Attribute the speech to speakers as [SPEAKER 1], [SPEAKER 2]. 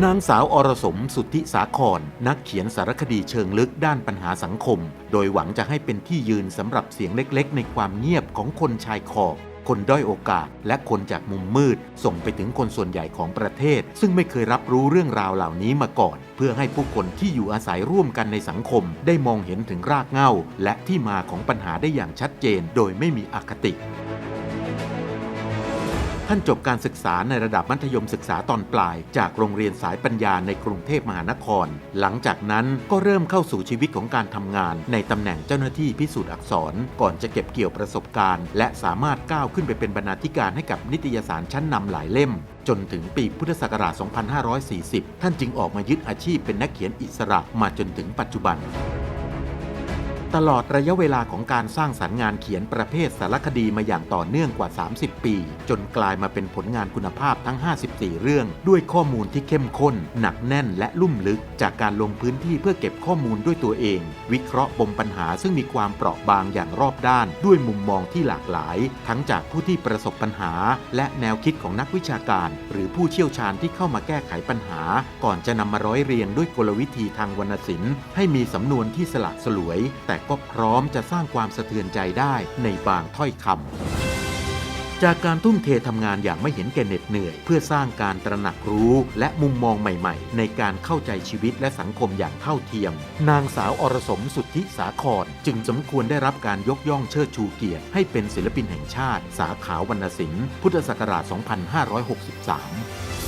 [SPEAKER 1] นางสาวอรสมสุทธิสาคร นักเขียนสารคดีเชิงลึกด้านปัญหาสังคม โดยหวังจะให้เป็นที่ยืนสำหรับเสียงเล็กๆ ในความเงียบของคนชายขอบ คนด้อยโอกาส และคนจากมุมมืด ส่งไปถึงคนส่วนใหญ่ของประเทศ ซึ่งไม่เคยรับรู้เรื่องราวเหล่านี้มาก่อน เพื่อให้ผู้คนที่อยู่อาศัยร่วมกันในสังคม ได้มองเห็นถึงรากเหง้า และที่มาของปัญหาได้อย่างชัดเจน โดยไม่มีอคติ ท่านจบการศึกษาในระดับมัธยมศึกษาตอนปลาย จากโรงเรียนสายปัญญาในกรุงเทพมหานคร หลังจากนั้นก็เริ่มเข้าสู่ชีวิตของการทำงาน ในตำแหน่งเจ้าหน้าที่พิสูจน์อักษร ก่อนจะเก็บเกี่ยวประสบการณ์ และสามารถก้าวขึ้นไปเป็นบรรณาธิการให้กับนิตยสารชั้นนำหลายเล่ม จนถึงปีพุทธศักราช 2540 ท่านจึงออกมายึดอาชีพเป็นนักเขียนอิสระมาจนถึงปัจจุบัน ตลอดระยะเวลาของการสร้างสรรค์งานเขียนประเภทสารคดีมาอย่างต่อเนื่องกว่า 30 ปี จนกลายมาเป็นผลงานคุณภาพทั้ง 54 เรื่อง ด้วยข้อมูลที่เข้มข้น หนักแน่นและลุ่มลึก จากการลงพื้นที่เพื่อเก็บข้อมูลด้วยตัวเอง วิเคราะห์ปมปัญหาซึ่งมีความเปราะบางอย่างรอบด้าน ด้วยมุมมองที่หลากหลาย ทั้งจากผู้ที่ประสบปัญหา และแนวคิดของนักวิชาการ หรือผู้เชี่ยวชาญที่เข้ามาแก้ไขปัญหา ก่อนจะนำมาร้อยเรียงด้วยกลวิธีทางวรรณศิลป์ให้มีสำนวนที่สละสลวย แต่ก็พร้อมจะสร้างความสะเทือนใจได้ในบางถ้อยคำ จากการทุ่มเททำงานอย่างไม่เห็นแก่เหน็ดเหนื่อย เพื่อสร้างการตระหนักรู้และมุมมองใหม่ๆ ในการเข้าใจชีวิตและสังคมอย่างเท่าเทียม นางสาวอรสมสุทธิสาคร จึงสมควรได้รับการยกย่องเชิดชูเกียรติ ให้เป็นศิลปินแห่งชาติ สาขาวรรณศิลป์พุทธศักราช 2563